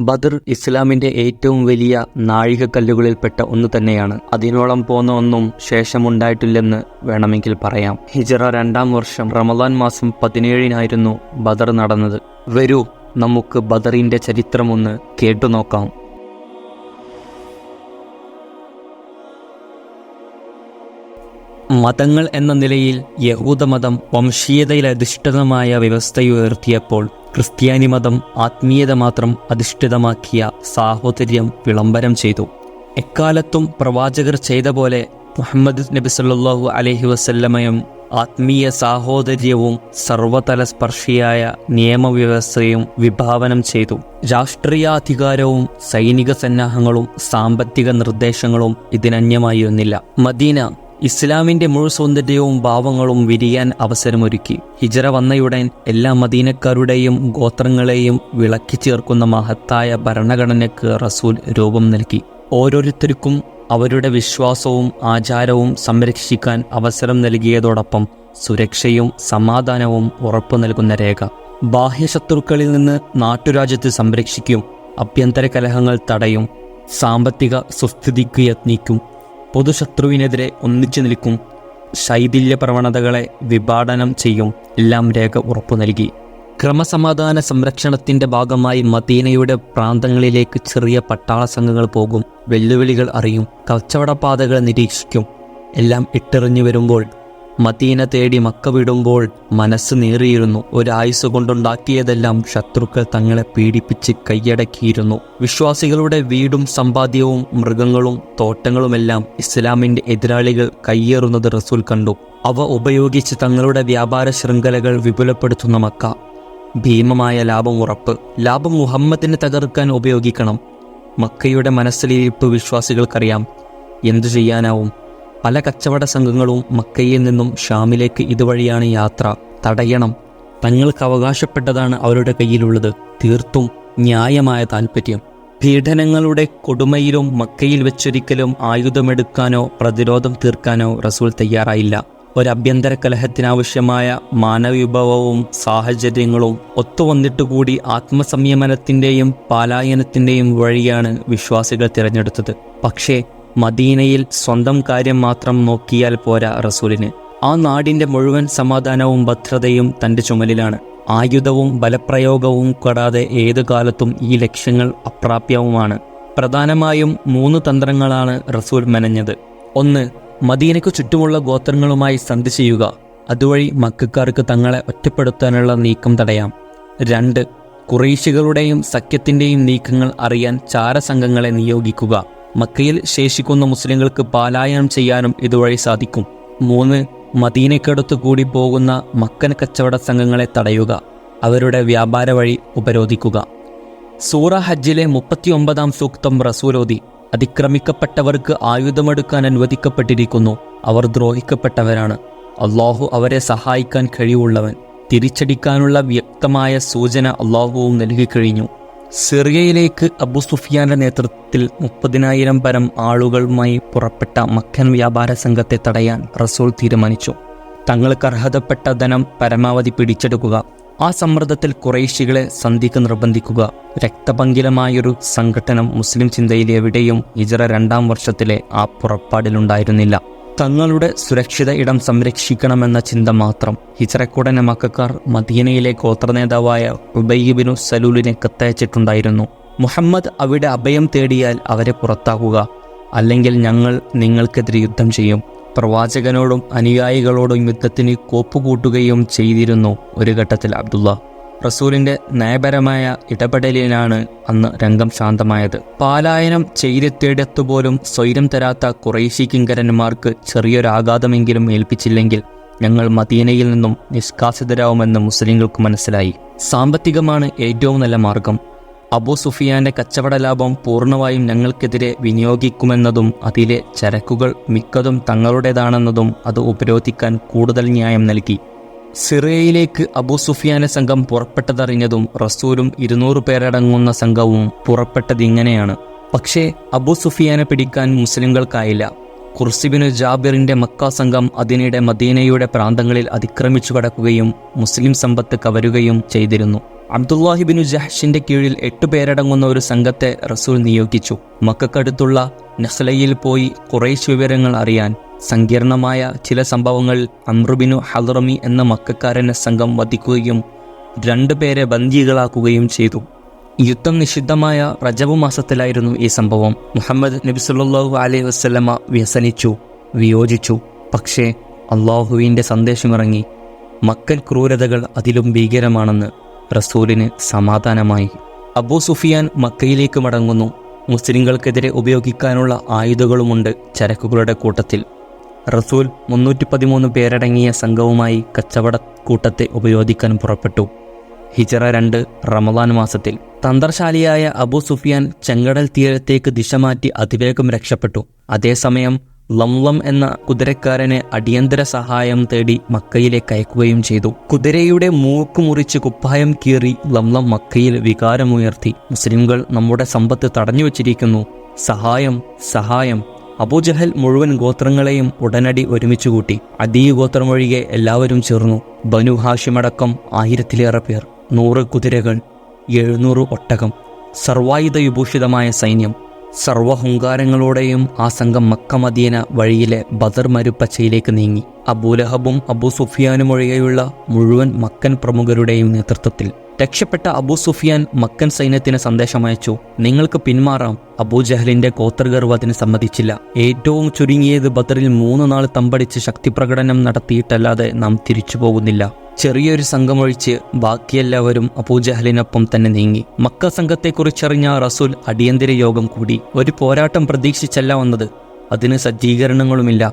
ബദർ ഇസ്ലാമിന്റെ ഏറ്റവും വലിയ നാഴികക്കല്ലുകളിൽപ്പെട്ട ഒന്ന് തന്നെയാണ്. അതിനോളം പോന്ന ഒന്നും ശേഷമുണ്ടായിട്ടില്ലെന്ന് വേണമെങ്കിൽ പറയാം. ഹിജറ രണ്ടാം വർഷം റമദാൻ മാസം പതിനേഴിനായിരുന്നു ബദർ നടന്നത്. വരൂ നമുക്ക് ബദറിന്റെ ചരിത്രമൊന്ന് കേട്ടുനോക്കാം മതങ്ങൾ എന്ന നിലയിൽ യഹൂദമതം വംശീയതയിലധിഷ്ഠിതമായ വ്യവസ്ഥയുയർത്തിയപ്പോൾ ക്രിസ്ത്യാനി മതം ആത്മീയത മാത്രം അധിഷ്ഠിതമാക്കിയ സാഹോദര്യം വിളംബരം ചെയ്തു. എക്കാലത്തും പ്രവാചകർ ചെയ്ത പോലെ മുഹമ്മദ് നബി സല്ലാഹു അലഹി വസല്ലമയും ആത്മീയ സാഹോദര്യവും സർവതല സ്പർശിയായ നിയമവ്യവസ്ഥയും വിഭാവനം ചെയ്തു. രാഷ്ട്രീയാധികാരവും സൈനിക സന്നാഹങ്ങളും സാമ്പത്തിക നിർദ്ദേശങ്ങളും ഇതിനന്യമായിരുന്നില്ല. മദീന ഇസ്ലാമിന്റെ മുഴു സൗന്ദര്യവും ഭാവങ്ങളും വിരിയാൻ അവസരമൊരുക്കി. ഹിജറ വന്നയുടൻ എല്ലാ മദീനക്കാരുടെയും ഗോത്രങ്ങളെയും വിളക്കി ചേർക്കുന്ന മഹത്തായ ഭരണഘടനയ്ക്ക് റസൂൽ രൂപം നൽകി. ഓരോരുത്തർക്കും അവരുടെ വിശ്വാസവും ആചാരവും സംരക്ഷിക്കാൻ അവസരം നൽകിയതോടൊപ്പം സുരക്ഷയും സമാധാനവും ഉറപ്പു നൽകുന്ന രേഖ. ബാഹ്യശത്രുക്കളിൽ നിന്ന് നാട്ടുരാജ്യത്ത് സംരക്ഷിക്കും അഭ്യന്തര കലഹങ്ങൾ തടയും സാമ്പത്തിക സുസ്ഥിതിക്ക് യത്നിക്കും. പൊതുശത്രുവിനെതിരെ ഒന്നിച്ചു നിൽക്കും. ശൈഥില്യ പ്രവണതകളെ വിഭാടനം ചെയ്യും. എല്ലാം രേഖ ഉറപ്പു നൽകി. ക്രമസമാധാന സംരക്ഷണത്തിന്റെ ഭാഗമായി മദീനയുടെ പ്രാന്തങ്ങളിലേക്ക് ചെറിയ പട്ടാള സംഘങ്ങൾ പോകും. വെല്ലുവിളികൾ അറിയും. കച്ചവടപാതകൾ നിരീക്ഷിക്കും. എല്ലാം ഇട്ടെറിഞ്ഞു വരുമ്പോൾ മദീന തേടി മക്ക വിടുമ്പോൾ മനസ്സ് നേറിയിരുന്നു. ഒരായുസ് കൊണ്ടുണ്ടാക്കിയതെല്ലാം ശത്രുക്കൾ തങ്ങളെ പീഡിപ്പിച്ച് കൈയടക്കിയിരുന്നു. വിശ്വാസികളുടെ വീടും സമ്പാദ്യവും മൃഗങ്ങളും തോട്ടങ്ങളുമെല്ലാം ഇസ്ലാമിന്റെ എതിരാളികൾ കയ്യേറുന്നത് റസൂൽ കണ്ടു. അവ ഉപയോഗിച്ച് തങ്ങളുടെ വ്യാപാര ശൃംഖലകൾ വിപുലപ്പെടുത്തുന്ന മക്ക. ഭീമമായ ലാഭം ഉറപ്പ്. ലാഭം മുഹമ്മദിനെ തകർക്കാൻ ഉപയോഗിക്കണം. മക്കയുടെ മനസ്സിലിരിപ്പ് വിശ്വാസികൾക്കറിയാം. എന്തു ചെയ്യാനാവും? പല കച്ചവട സംഘങ്ങളും മക്കയിൽ നിന്നും ഷാമിലേക്ക് ഇതുവഴിയാണ് യാത്ര. തടയണം. തങ്ങൾക്ക് അവകാശപ്പെട്ടതാണ് അവരുടെ കയ്യിലുള്ളത്. തീർത്തും ന്യായമായ താൽപ്പര്യം പീഡനങ്ങളുടെ കൊടുമയിലും മക്കയിൽ വെച്ചൊരിക്കലും ആയുധമെടുക്കാനോ പ്രതിരോധം തീർക്കാനോ റസൂൽ തയ്യാറായില്ല. ഒരഭ്യന്തര കലഹത്തിനാവശ്യമായ മാനവവിഭവവും സാഹചര്യങ്ങളും ഒത്തുവന്നിട്ടുകൂടി ആത്മസംയമനത്തിന്റെയും പാലായനത്തിന്റെയും വഴിയാണ് വിശ്വാസികൾ തിരഞ്ഞെടുത്തത്. പക്ഷേ മദീനയിൽ സ്വന്തം കാര്യം മാത്രം നോക്കിയാൽ പോരാ റസൂലിന്. ആ നാടിന്റെ മുഴുവൻ സമാധാനവും ഭദ്രതയും തന്റെ ചുമലിലാണ്. ആയുധവും ബലപ്രയോഗവും കൂടാതെ ഏതു കാലത്തും ഈ ലക്ഷ്യങ്ങൾ അപ്രാപ്യവുമാണ്. പ്രധാനമായും മൂന്ന് തന്ത്രങ്ങളാണ് റസൂൽ മെനഞ്ഞത്. ഒന്ന് മദീനയ്ക്കു ചുറ്റുമുള്ള ഗോത്രങ്ങളുമായി സന്ധി ചെയ്യുക. അതുവഴി മക്കാർക്ക് തങ്ങളെ ഒറ്റപ്പെടുത്താനുള്ള നീക്കം തടയാം. രണ്ട് കുറേശികളുടെയും സഖ്യത്തിന്റെയും നീക്കങ്ങൾ അറിയാൻ ചാരസംഘങ്ങളെ നിയോഗിക്കുക. മക്കയിൽ ശേഷിക്കുന്ന മുസ്ലിങ്ങൾക്ക് പാലായനം ചെയ്യാനും ഇതുവഴി സാധിക്കും. മൂന്ന് മദീനയ്ക്കടുത്തു കൂടി പോകുന്ന മക്കൻ കച്ചവട സംഘങ്ങളെ തടയുക അവരുടെ വ്യാപാര വഴി ഉപരോധിക്കുക. സൂറ ഹജ്ജിലെ മുപ്പത്തിയൊമ്പതാം സൂക്തം റസൂലോദി അതിക്രമിക്കപ്പെട്ടവർക്ക് ആയുധമെടുക്കാൻ അനുവദിക്കപ്പെട്ടിരിക്കുന്നു. അവർ ദ്രോഹിക്കപ്പെട്ടവരാണ്. അള്ളാഹു അവരെ സഹായിക്കാൻ കഴിവുള്ളവൻ. തിരിച്ചടിക്കാനുള്ള വ്യക്തമായ സൂചന അള്ളാഹുവും നൽകിക്കഴിഞ്ഞു. സിറിയയിലേക്ക് അബു സുഫിയാന്റെ നേതൃത്വത്തിൽ മുപ്പതിനായിരം പരം ആളുകളുമായി പുറപ്പെട്ട മക്കൻ വ്യാപാര സംഘത്തെ തടയാൻ റസൂൾ തീരുമാനിച്ചു. തങ്ങൾക്ക് അർഹതപ്പെട്ട ധനം പരമാവധി പിടിച്ചെടുക്കുക ആ സമ്മർദ്ദത്തിൽ കുറേശികളെ സന്ധിക്ക് നിർബന്ധിക്കുക രക്തപങ്കിലമായൊരു സംഘടനം മുസ്ലിം ചിന്തയിൽ എവിടെയും ഇജറ രണ്ടാം വർഷത്തിലെ ആ പുറപ്പാടിലുണ്ടായിരുന്നില്ല. തങ്ങളുടെ സുരക്ഷിത ഇടം സംരക്ഷിക്കണമെന്ന ചിന്ത മാത്രം. ഹിച്ചറക്കൂടനെ മക്കാർ മദീനയിലെ ഗോത്രനേതാവായ ഉബയ്യബിനു സലൂലിനെ കത്തയച്ചിട്ടുണ്ടായിരുന്നു. മുഹമ്മദ് അവിടെ അഭയം തേടിയാൽ അവരെ പുറത്താക്കുക. അല്ലെങ്കിൽ ഞങ്ങൾ നിങ്ങൾക്കെതിരെ യുദ്ധം ചെയ്യും. പ്രവാചകനോടും അനുയായികളോടും യുദ്ധത്തിന് കോപ്പുകൂട്ടുകയും ചെയ്തിരുന്നു ഒരു ഘട്ടത്തിൽ അബ്ദുള്ള. റസൂലിന്റെ നയപരമായ ഇടപെടലിനാണ് അന്ന് രംഗം ശാന്തമായത്. പാലായനം ചെയ്തെത്തിയിടത്തുപോലും സ്വൈരം തരാത്ത കുറേശി കിങ്കരന്മാർക്ക് ചെറിയൊരാഘാതമെങ്കിലും ഏൽപ്പിച്ചില്ലെങ്കിൽ ഞങ്ങൾ മദീനയിൽ നിന്നും നിഷ്കാസിതരാവുമെന്ന് മുസ്ലിങ്ങൾക്ക് മനസ്സിലായി. സാമ്പത്തികമാണ് ഏറ്റവും നല്ല മാർഗം. അബൂ സുഫിയാന്റെ കച്ചവട ലാഭം പൂർണമായും ഞങ്ങൾക്കെതിരെ വിനിയോഗിക്കുമെന്നതും അതിലെ ചരക്കുകൾ മിക്കതും തങ്ങളുടേതാണെന്നതും അത് ഉപരോധിക്കാൻ കൂടുതൽ ന്യായം നൽകി. സിറിയയിലേക്ക് അബൂ സുഫിയാനെ സംഘം പുറപ്പെട്ടതറിഞ്ഞതും റസൂലും ഇരുന്നൂറ് പേരടങ്ങുന്ന സംഘവും പുറപ്പെട്ടതിങ്ങനെയാണ് പക്ഷേ അബൂ സുഫിയാനെ പിടിക്കാൻ മുസ്ലിങ്ങൾക്കായില്ല. കുർസിബിനു ജാബിറിന്റെ മക്ക സംഘം അതിനിടെ മദീനയുടെ പ്രാന്തങ്ങളിൽ അതിക്രമിച്ചു കടക്കുകയും മുസ്ലിം സമ്പത്ത് കവരുകയും ചെയ്തിരുന്നു. അബ്ദുല്ലാഹിബിനു ജഹ്ഷിന്റെ കീഴിൽ എട്ടു പേരടങ്ങുന്ന ഒരു സംഘത്തെ റസൂൽ നിയോഗിച്ചു. മക്കക്കടുത്തുള്ള നഹ്ലയിൽ പോയി കുറേശ് വിവരങ്ങൾ അറിയാൻ സങ്കീർണമായ ചില സംഭവങ്ങൾ അമ്രുബിനു ഹലറമി എന്ന മക്കാരനെ സംഘം വധിക്കുകയും രണ്ടുപേരെ ബന്ദികളാക്കുകയും ചെയ്തു. യുദ്ധം നിഷിദ്ധമായ റജബ് മാസത്തിലായിരുന്നു ഈ സംഭവം. മുഹമ്മദ് നബി സല്ലല്ലാഹു അലൈഹി വസല്ലമ വ്യസനിച്ചു വിയോജിച്ചു. പക്ഷേ അള്ളാഹുവിന്റെ സന്ദേശമിറങ്ങി. മക്കൽ ക്രൂരതകൾ അതിലും ഭീകരമാണെന്ന് റസൂലിന് സമാധാനമായി. അബൂ സുഫിയാൻ മക്കയിലേക്ക് മടങ്ങുന്നു. മുസ്ലിങ്ങൾക്കെതിരെ ഉപയോഗിക്കാനുള്ള ആയുധങ്ങളുമുണ്ട് ചരക്കുകളുടെ കൂട്ടത്തിൽ. റസൂൽ മുന്നൂറ്റി പതിമൂന്ന് പേരടങ്ങിയ സംഘവുമായി കച്ചവട കൂട്ടത്തെ ഉപയോഗിക്കാൻ പുറപ്പെട്ടു. ഹിജറ രണ്ട് റമദാൻ മാസത്തിൽ തന്ത്രശാലിയായ അബു സുഫിയാൻ ചെങ്കടൽ തീരത്തേക്ക് ദിശ മാറ്റി അതിവേഗം രക്ഷപ്പെട്ടു. അതേസമയം ലംലം എന്ന കുതിരക്കാരനെ അടിയന്തര സഹായം തേടി മക്കയിലേക്ക് അയക്കുകയും ചെയ്തു. കുതിരയുടെ മൂക്ക് മുറിച്ച് കുപ്പായം കീറി ലംലം മക്കയിൽ വികാരമുയർത്തി. മുസ്ലിംകൾ നമ്മുടെ സമ്പത്ത് തടഞ്ഞു വച്ചിരിക്കുന്നു സഹായം സഹായം അബൂജഹൽ മുഴുവൻ ഗോത്രങ്ങളെയും ഉടനടി ഒരുമിച്ച് കൂട്ടി അദീ ഗോത്രമൊഴികെ എല്ലാവരും ചേർന്നു. ബനു ഹാഷിമടക്കം ആയിരത്തിലേറെ പേർ. നൂറ് കുതിരകൾ. എഴുന്നൂറ് ഒട്ടകം. സർവായുധ വിഭൂഷിതമായ സൈന്യം. സർവഹുങ്കാരങ്ങളോടെയും ആ സംഘം മക്കമദീന വഴിയിലെ ബദർ മരുപ്പച്ചയിലേക്ക് നീങ്ങി. അബൂലഹബും അബൂ സുഫിയാനും ഒഴികെയുള്ള മുഴുവൻ മക്കൻ പ്രമുഖരുടെയും നേതൃത്വത്തിൽ. രക്ഷപ്പെട്ട അബൂ സുഫിയാൻ മക്കൻ സൈന്യത്തിന് സന്ദേശമയച്ചു നിങ്ങൾക്ക് പിന്മാറാം. അബൂജഹലിന്റെ ഗോത്രഗർവ് അതിന് സമ്മതിച്ചില്ല. ഏറ്റവും ചുരുങ്ങിയത് ബദറിൽ മൂന്ന് നാൾ തമ്പടിച്ച് ശക്തിപ്രകടനം നടത്തിയിട്ടല്ലാതെ നാം തിരിച്ചു പോകുന്നില്ല ചെറിയൊരു സംഘമൊഴിച്ച് ബാക്കിയെല്ലാവരും അബൂജഹലിനൊപ്പം തന്നെ നീങ്ങി. മക്ക സംഘത്തെക്കുറിച്ചറിഞ്ഞ റസൂൽ അടിയന്തര യോഗം കൂടി. ഒരു പോരാട്ടം പ്രതീക്ഷിച്ചല്ല വന്നത്. അതിന് സജ്ജീകരണങ്ങളുമില്ല.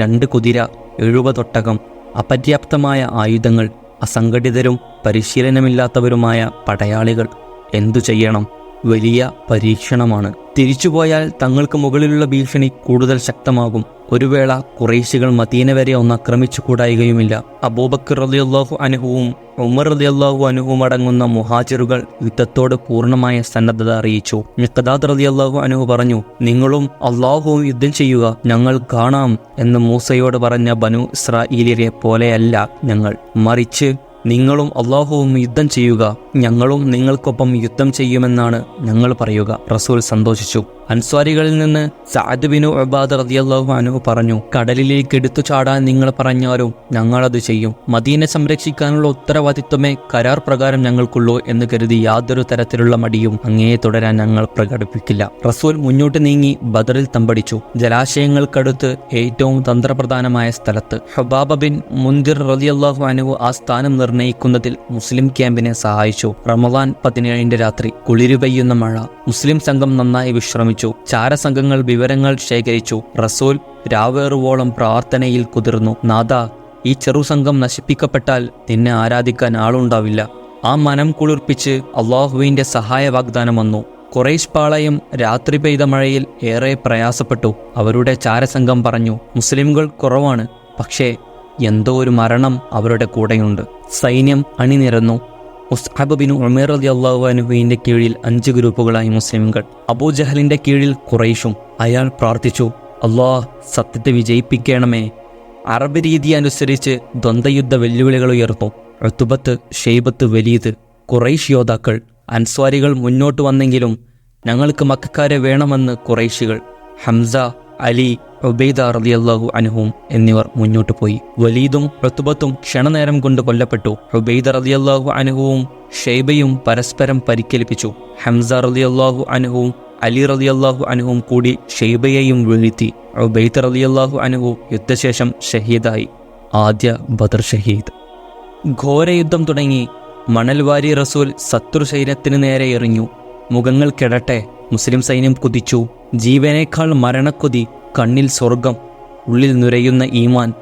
രണ്ട് കുതിര എഴുപതൊട്ടകം അപര്യാപ്തമായ ആയുധങ്ങൾ അസംഘടിതരും പരിശീലനമില്ലാത്തവരുമായ പടയാളികൾ. എന്തു ചെയ്യണം? വലിയ പരീക്ഷണമാണ്. തിരിച്ചുപോയാൽ തങ്ങൾക്ക് മുകളിലുള്ള ഭീഷണി കൂടുതൽ ശക്തമാകും. ഒരു വേള കുറേശികൾ മദീന വരെ ഒന്ന് ആക്രമിച്ചു കൂടായികയുമില്ല. അബൂബക്കർ റളിയല്ലാഹു അനുഹവും ഉമർ റളിയല്ലാഹു അനുഹവും അടങ്ങുന്ന മുഹാജിറുകൾ യുദ്ധത്തോട് പൂർണമായ സന്നദ്ധത അറിയിച്ചു. മിഖദാദ് റളിയല്ലാഹു അനുഹു പറഞ്ഞു നിങ്ങളും അള്ളാഹുവും യുദ്ധം ചെയ്യുക ഞങ്ങൾ കാണാം എന്ന് മൂസയോട് പറഞ്ഞ ബനു ഇസ്രായേലിയരെ പോലെയല്ല ഞങ്ങൾ. മറിച്ച് നിങ്ങളും അള്ളാഹുവും യുദ്ധം ചെയ്യുക ഞങ്ങളും നിങ്ങൾക്കൊപ്പം യുദ്ധം ചെയ്യുമെന്നാണ് ഞങ്ങൾ പറയുക. റസൂൽ സന്തോഷിച്ചു. അൻസ്വാരികളിൽ നിന്ന് സഅദ് ബിനു അബാദ് റളിയല്ലാഹു അൻഹു പറഞ്ഞു കടലിലേക്ക് എടുത്തു ചാടാൻ നിങ്ങൾ പറഞ്ഞാലും ഞങ്ങളത് ചെയ്യും. മദീനെ സംരക്ഷിക്കാനുള്ള ഉത്തരവാദിത്വമേ കരാർ പ്രകാരം ഞങ്ങൾക്കുള്ളൂ എന്ന് കരുതി യാതൊരു തരത്തിലുള്ള മടിയും അങ്ങേ തുടരാൻ ഞങ്ങൾ പ്രകടിപ്പിക്കില്ല. റസൂൽ മുന്നോട്ട് നീങ്ങി ബദറിൽ തമ്പടിച്ചു. ജലാശയങ്ങൾക്കടുത്ത് ഏറ്റവും തന്ത്രപ്രധാനമായ സ്ഥലത്ത് ഹബാബ ബിൻ മുന്തിർ റതിയല്ലാഹു അനു ആ സ്ഥാനം നിർണയിക്കുന്നതിൽ മുസ്ലിം ക്യാമ്പിനെ സഹായിച്ചു. റമദാൻ പതിനേഴിന്റെ രാത്രി കുളിരു പെയ്യുന്ന മഴ മുസ്ലിം സംഘം നന്നായി വിശ്രമിച്ചു. ചാരസംഘങ്ങൾ വിവരങ്ങൾ ശേഖരിച്ചു. റസൂൽ രാവേറുവോളം പ്രാർത്ഥനയിൽ കുതിർന്നു. നാദ ഈ ചെറുസംഘം നശിപ്പിക്കപ്പെട്ടാൽ നിന്നെ ആരാധിക്കാൻ ആളുണ്ടാവില്ല. ആ മനം കുളിർപ്പിച്ച് അള്ളാഹുവിന്റെ സഹായ വാഗ്ദാനം വന്നു. കുറേശ് പാളയം രാത്രി പെയ്ത മഴയിൽ ഏറെ പ്രയാസപ്പെട്ടു. അവരുടെ ചാരസംഘം പറഞ്ഞു മുസ്ലിംകൾ കുറവാണ്. പക്ഷേ എന്തോ ഒരു മരണം അവരുടെ കൂടെയുണ്ട്. സൈന്യം അണിനിരന്നു. മുസ്ഹബ് ബിൻ ഉമേർ അലി അള്ളാഹുവിന്റെ കീഴിൽ അഞ്ച് ഗ്രൂപ്പുകളായി മുസ്ലിംകൾ. അബൂജഹലിന്റെ കീഴിൽ കുറേഷും അയാൾ പ്രാർത്ഥിച്ചു അള്ളാഹ് സത്യത്തെ വിജയിപ്പിക്കണമേ. അറബ് രീതി അനുസരിച്ച് ദ്വന്ദ്വയുദ്ധ വെല്ലുവിളികൾ ഉയർന്നു. ഋതുബത്ത് ഷെയ്ബത്ത് വലീദ് കുറൈഷ് യോദ്ധാക്കൾ അൻസ്വാരികൾ മുന്നോട്ട് വന്നെങ്കിലും ഞങ്ങൾക്ക് മക്കാരെ വേണമെന്ന് കുറൈശികൾ ഹംസ അലി ഉബൈദ റളിയല്ലാഹു അനുഹും എന്നിവർ മുന്നോട്ടു പോയി. വലീദും ഋതുബത്തും ക്ഷണനേരം കൊണ്ട് കൊല്ലപ്പെട്ടു. ഉബൈദ റളിയല്ലാഹു അൻഹുവും ഷെയ്ബയും പരസ്പരം പരിക്കേൽപ്പിച്ചു. ഹംസ റളിയല്ലാഹു അനുഹുവും അലി റളിയല്ലാഹു അൻഹുവും കൂടി ഷെയ്ബയെയും വീഴ്ത്തി. ഉബൈദ റളിയല്ലാഹു അനുഹു യുദ്ധശേഷം ഷഹീദായി. ആദ്യ ബദർ ഷഹീദ്. ഘോരയുദ്ധം തുടങ്ങി. മണൽവാരി റസൂൽ ശത്രു സൈന്യത്തിന് നേരെ എറിഞ്ഞു. മുഖങ്ങൾ കിടട്ടെ. മുസ്ലിം സൈന്യം കുതിച്ചു. ജീവനേക്കാൾ മരണക്കൊതി കണ്ണിൽ സ്വർഗം ഉള്ളിൽ നുരയുന്ന ഈമാൻ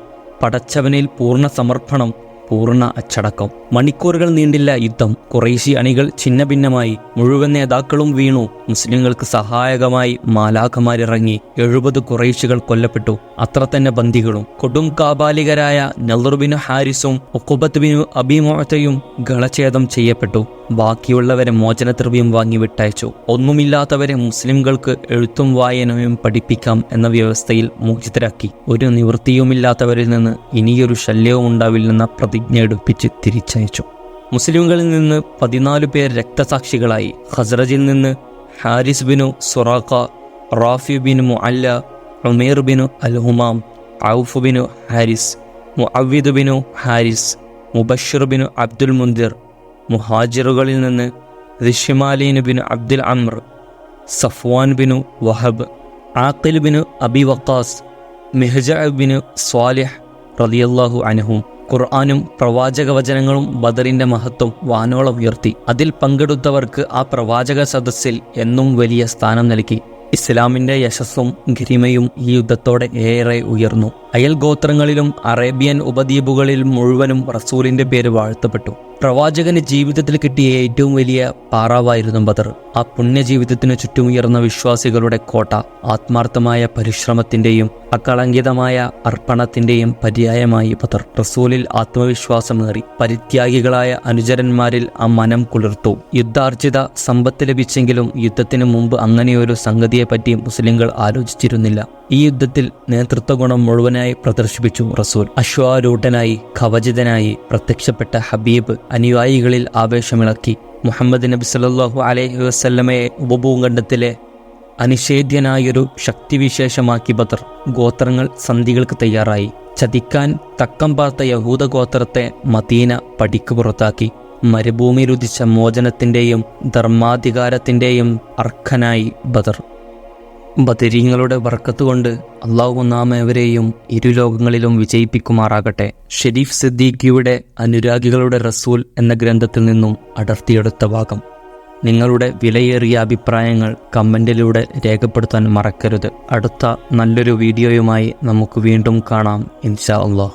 പടച്ചവനിൽ പൂർണ സമർപ്പണം പൂർണ അച്ചടക്കം. മണിക്കൂറുകൾ നീണ്ടില്ല യുദ്ധം. കുറേശി അണികൾ ഛിന്നഭിന്നമായി മുഴുവൻ നേതാക്കളും വീണു. മുസ്ലിങ്ങൾക്ക് സഹായകമായി മാലാഖമാരിറങ്ങി എഴുപത് കുറേശികൾ കൊല്ലപ്പെട്ടു. അത്ര തന്നെ ബന്ദികളും. കൊടും കാബാലികരായ നല്ലറുബിനു ഹാരിസും ഒക്കുബത്ത് ബിനു അബിമോത്തയും ഗളഛേദം ചെയ്യപ്പെട്ടു. ബാക്കിയുള്ളവരെ മോചനദ്രവ്യം വാങ്ങി വിട്ടയച്ചു. ഒന്നുമില്ലാത്തവരെ മുസ്ലിംകൾക്ക് എഴുത്തും വായനയും പഠിപ്പിക്കാം എന്ന വ്യവസ്ഥയിൽ മോചിതരാക്കി. ഒരു നിവൃത്തിയുമില്ലാത്തവരിൽ നിന്ന് ഇനിയൊരു ശല്യവും ഉണ്ടാവില്ലെന്ന എടുപ്പിച്ച് തിരിച്ചയച്ചു. മുസ്ലിങ്ങളിൽ നിന്ന് പതിനാല് പേർ രക്തസാക്ഷികളായി. ഹസ്രജിൽ നിന്ന് Haris bin Suraqa Rafi bin Mualla Umair bin al Humam Awf bin Haris Muawwidh bin Haris Mubashir bin Abdul Munthir മുഹാജിറുകളിൽ നിന്ന് റിഷിമാലീൻ ബിനു അബ്ദുൽ അമ്ര സഫ്വാൻ ബിനു വഹബ് ആഖിൽ ബിനു അബി വക്കാസ് മെഹജ ബിനു സ്വാലിഹ് റളിയല്ലാഹു അൻഹും. ഖുർആാനും പ്രവാചക വചനങ്ങളും ബദറിന്റെ മഹത്വം വാനോളം ഉയർത്തി. അതിൽ പങ്കെടുത്തവർക്ക് ആ പ്രവാചക സദസ്സിൽ എന്നും വലിയ സ്ഥാനം നൽകി. ഇസ്ലാമിന്റെ യശസ്സും ഗരിമയും ഈ യുദ്ധത്തോടെ ഏറെ ഉയർന്നു. അയൽ ഗോത്രങ്ങളിലും അറേബ്യൻ ഉപദ്വീപുകളിലും മുഴുവനും റസൂലിന്റെ പേര് വാഴ്ത്തപ്പെട്ടു. പ്രവാചകന് ജീവിതത്തിൽ കിട്ടിയ ഏറ്റവും വലിയ പാറാവായിരുന്നു ബദർ. ആ പുണ്യജീവിതത്തിനു ചുറ്റുമുയർന്ന വിശ്വാസികളുടെ കോട്ട ആത്മാർത്ഥമായ പരിശ്രമത്തിന്റെയും അകളങ്കിതമായ അർപ്പണത്തിന്റെയും പര്യായമായി ബദർ. റസൂലിൽ ആത്മവിശ്വാസം നേറി. പരിത്യാഗികളായ അനുചരന്മാരിൽ ആ മനം കുളിർത്തു. യുദ്ധാർജിത സമ്പത്ത് ലഭിച്ചെങ്കിലും യുദ്ധത്തിനു മുമ്പ് അങ്ങനെയൊരു സംഗതിയെപ്പറ്റി മുസ്ലിങ്ങൾ ആലോചിച്ചിരുന്നില്ല. ഈ യുദ്ധത്തിൽ നേതൃത്വ ഗുണം മുഴുവനായി പ്രദർശിപ്പിച്ചു റസൂൽ. അശ്വാരൂഢനായി കവചിതനായി പ്രത്യക്ഷപ്പെട്ട ഹബീബ് അനുയായികളിൽ ആവേശമിളക്കി. മുഹമ്മദ് നബി സല്ലാഹു അലൈഹി വസ്ലമയെ ഉപഭൂഖണ്ഡത്തിലെ അനിഷേധ്യനായൊരു ശക്തിവിശേഷമാക്കി ബദർ ഗോത്രങ്ങൾ സന്ധികൾക്ക് തയ്യാറായി. ചതിക്കാൻ തക്കം പാർത്ത യഹൂദ ഗോത്രത്തെ മദീന പടിക്ക് പുറത്താക്കി. മരുഭൂമിയിലുദിച്ച മോചനത്തിന്റെയും ധർമാധികാരത്തിന്റെയും അർഹനായി ബദർ ബദരീങ്ങളുടെ വർക്കത്തുകൊണ്ട് അള്ളാഹു നാം എവരെയും ഇരുലോകങ്ങളിലും വിജയിപ്പിക്കുമാറാകട്ടെ. ഷെരീഫ് സിദ്ദീഖിയുടെ അനുരാഗികളുടെ റസൂൽ എന്ന ഗ്രന്ഥത്തിൽ നിന്നും അടർത്തിയെടുത്ത ഭാഗം. നിങ്ങളുടെ വിലയേറിയ അഭിപ്രായങ്ങൾ കമന്റിലൂടെ രേഖപ്പെടുത്താൻ മറക്കരുത്. അടുത്ത നല്ലൊരു വീഡിയോയുമായി നമുക്ക് വീണ്ടും കാണാം. ഇൻഷാ അള്ളാഹ്.